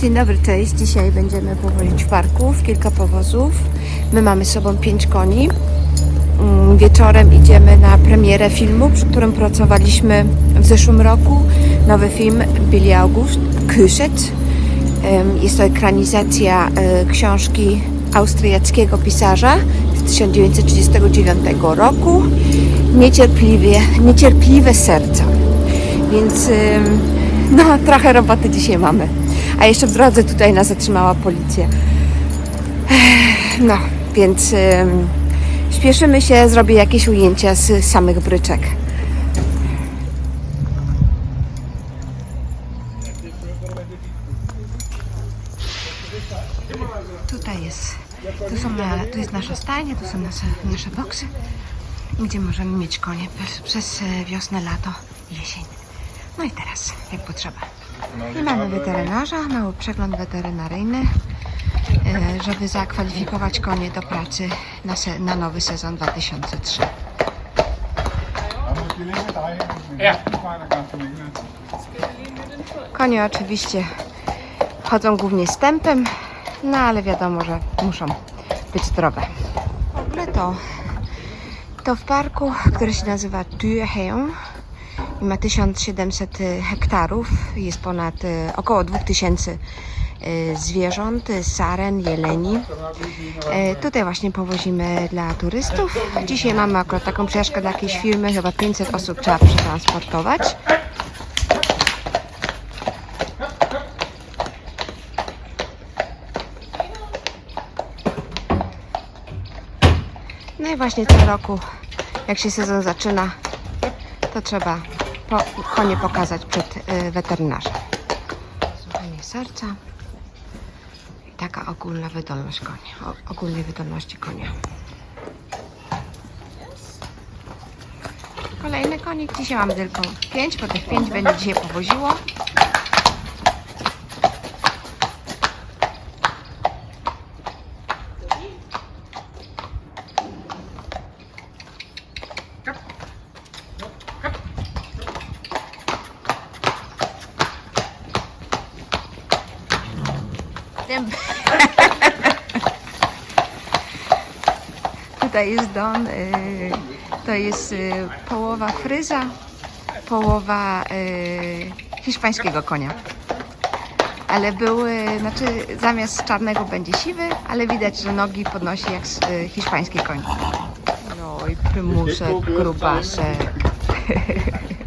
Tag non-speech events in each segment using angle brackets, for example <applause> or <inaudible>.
Dzień dobry, cześć. Dzisiaj będziemy powozić parków, kilka powozów. My mamy z sobą pięć koni. Mm, Wieczorem idziemy na premierę filmu, przy którym pracowaliśmy w zeszłym roku. Nowy film Billy August, Kyszet. Em, Jest to ekranizacja e, książki austriackiego pisarza z 1939 roku. Niecierpliwie, niecierpliwe serca. Więc no, trochę roboty dzisiaj mamy. A jeszcze w drodze tutaj nas zatrzymała policja. No, więc ym, śpieszymy się, zrobię jakieś ujęcia z samych bryczek. Tutaj jest, tu, są, na- tu jest nasza stajnia, tu są nasze, nasze boksy, gdzie możemy mieć konie przez, przez wiosnę, lato, jesień. No i teraz, jak potrzeba. I mamy weterynarza, mały przegląd weterynaryjny, e, żeby zakwalifikować konie do pracy na, na nowy sezon 2003. Ja. Konie oczywiście chodzą głównie stępem, no ale wiadomo, że muszą być zdrowe. W ogóle to, to w parku, który się nazywa Tueheim i ma 1700 hektarów, jest ponad e, około 2000 e, zwierząt, saren, jeleni. Tutaj właśnie powozimy dla turystów. Dzisiaj mamy akurat taką przejażdżkę dla jakiejś firmy, chyba 500 osób trzeba przetransportować. No i właśnie co roku, jak się sezon zaczyna, to trzeba po, konie pokazać przed y, weterynarzem. Słuchanie serca i taka ogólna wydolność konia, o, ogólnej wydolności konia. Kolejny konik, dzisiaj mamy tylko pięć, bo tych pięć będzie dzisiaj powoziło. Tym- <laughs> Tutaj jest Don, y, to jest y, połowa fryza, połowa y, hiszpańskiego konia. Ale były, znaczy zamiast czarnego będzie siwy, ale widać, że nogi podnosi jak hiszpański koń. No i prymuszek, grubaszek. <laughs>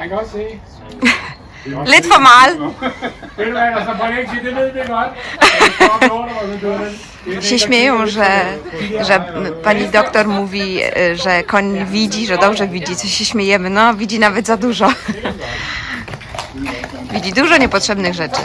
Han kan også se. Lidt for meget. Ved du hvad, på ikke det ved godt. Det er się śmieją, że, że pani doktor mówi, że koń widzi, że dobrze widzi, co się śmiejemy. No, widzi nawet za dużo. <laughs> Widzi dużo niepotrzebnych rzeczy.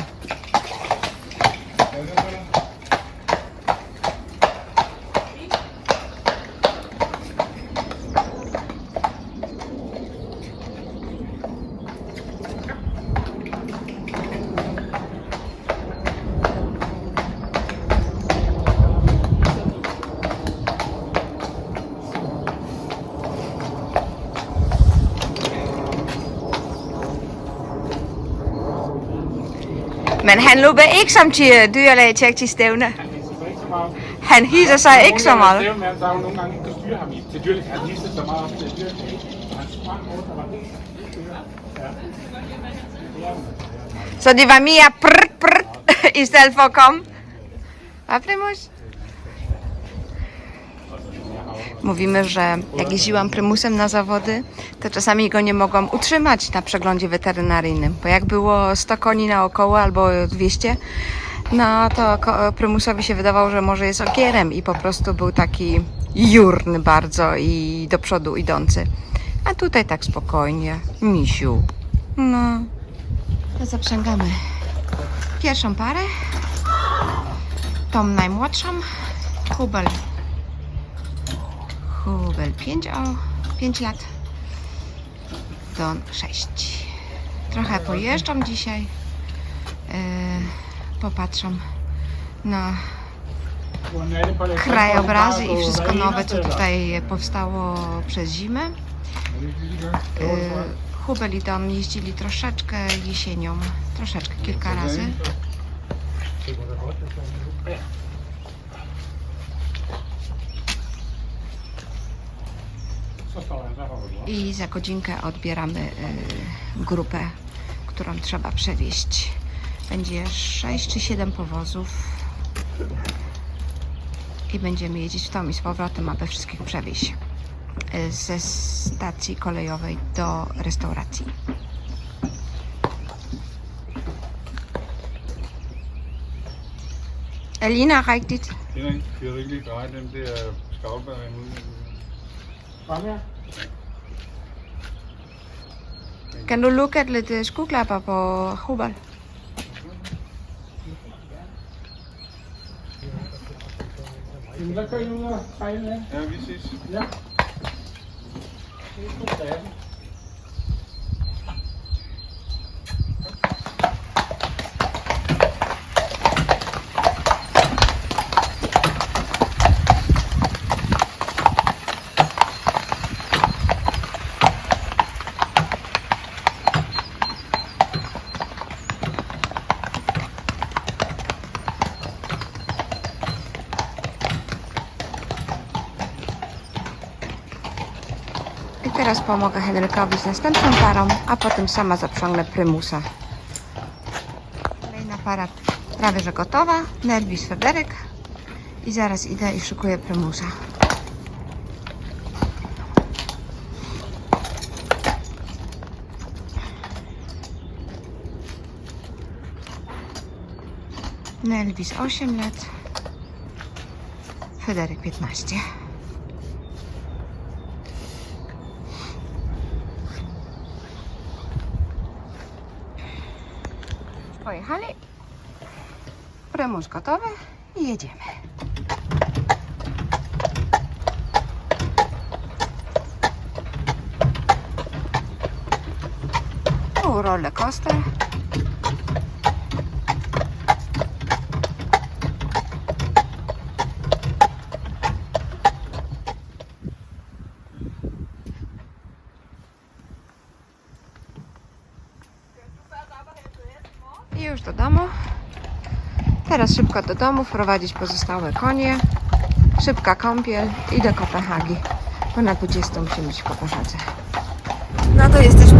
Men han løber ikke som til dyrlæge tjek til stævne. Han hisser sig ikke så meget. Han hisser sig ikke så meget. Der er der jo nogle gange, ham til dyrlæge. Han hisser så meget op til dyrlæge. Han sprang rundt og var helt Så det var mere prrt, prrt, i stedet for at komme. A Prymus? Mówimy, że jak jeździłam prymusem na zawody, to czasami go nie mogłam utrzymać na przeglądzie weterynaryjnym, bo jak było 100 koni naokoło albo 200, no to prymusowi się wydawało, że może jest okierem i po prostu był taki jurny bardzo i do przodu idący. A tutaj tak spokojnie, misiu. No. To zaprzęgamy pierwszą parę. Tą najmłodszą. Hubel. Hubel 5, o, 5 lat. Don 6. Trochę pojeżdżam dzisiaj. Yy, na det på det? krajobrazy i wszystko nowe, co tutaj powstało przez zimę. Yy, Hubel i Don jeździli troszeczkę jesienią, troszeczkę, kilka razy. Så står han, så hopper du op. I za godzinkę odbieramy y, grupę, którą trzeba przewieźć. Będzie 6 czy 7 powozów. I będziemy jeździć w tom i z powrotem, aby wszystkich przewieźć y, ze stacji kolejowej do restauracji. Elina, rigtigt? Henrik, kan du ikke lige dreje den der skavlbæring Kan du look at the skuklapper på Hobart? Jamen, der kører I. Ja, vi ses. Ja. Det er pomogę Henrykowi z następną parą, a potem sama zaprzągnę prymusa. Kolejna para prawie że gotowa. Nerwis Federek. I zaraz idę i szykuję prymusa. Nelwis 8 lat. Federek 15. Pojechali. Prymus gotowy i jedziemy. Roller coaster. Do domu. Teraz szybko do domu, wprowadzić pozostałe konie. Szybka kąpiel i do Kopenhagi. Bo na 20 musimy być w Kopenhadze. No to jesteśmy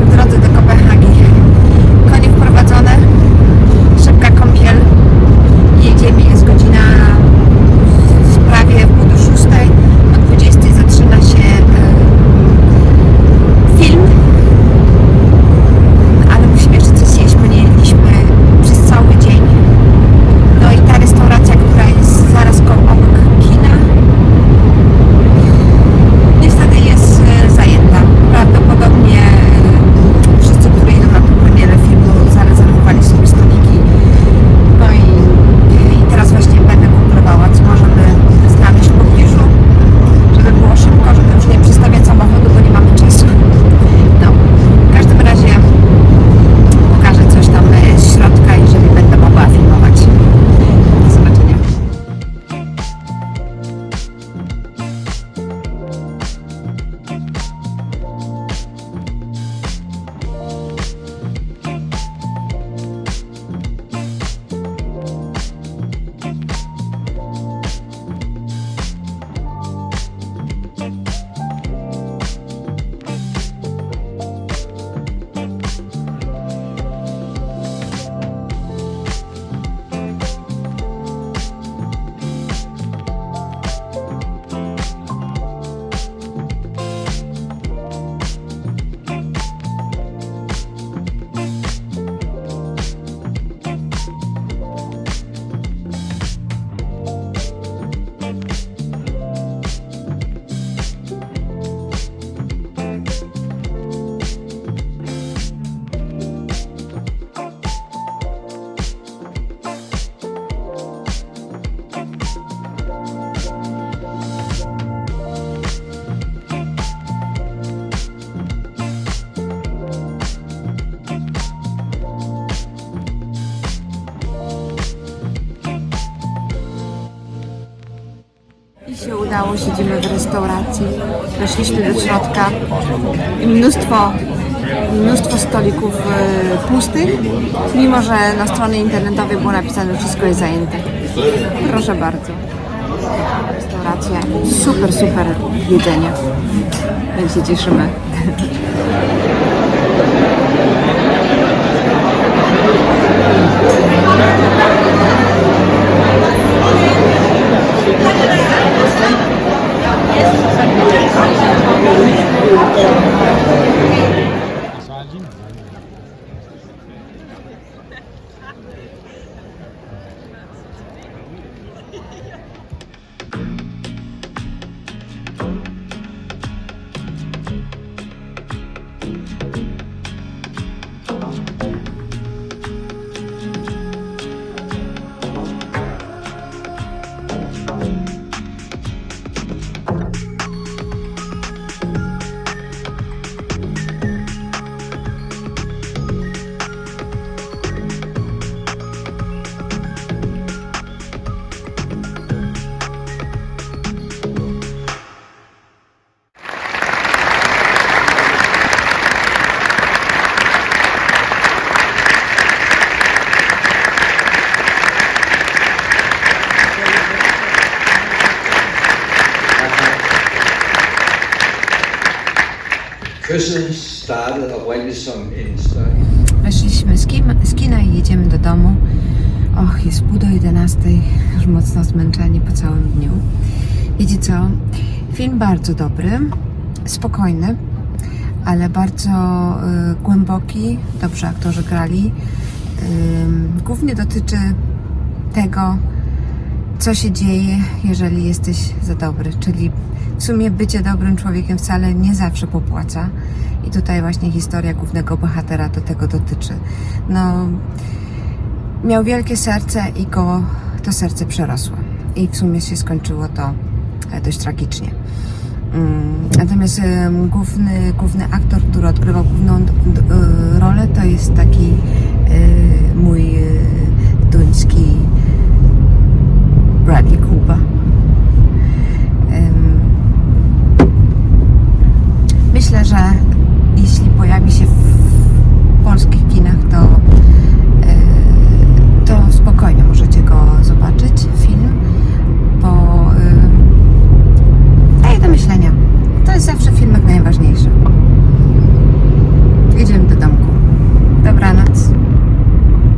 siedzimy w restauracji. Weszliśmy do środka i mnóstwo, mnóstwo stolików e, pustych, mimo że na stronie internetowej było napisane, że wszystko jest zajęte. Proszę bardzo. Restauracja, super, super jedzenie. Więc się cieszymy. Weszliśmy z, kim, z kina i jedziemy do domu. Och, jest pół do 11, już mocno zmęczeni po całym dniu. Wiecie co? Film bardzo dobry, spokojny, ale bardzo y, głęboki, dobrze aktorzy grali. Ym, głównie dotyczy tego, co się dzieje, jeżeli jesteś za dobry. Czyli w sumie bycie dobrym człowiekiem wcale nie zawsze popłaca. I tutaj właśnie historia głównego bohatera do tego dotyczy. No, miał wielkie serce i go to serce przerosło. I w sumie się skończyło to e, dość tragicznie. Mm, natomiast główny, główny aktor, który odgrywał główną e, rolę, to jest taki e, mój duński Bradley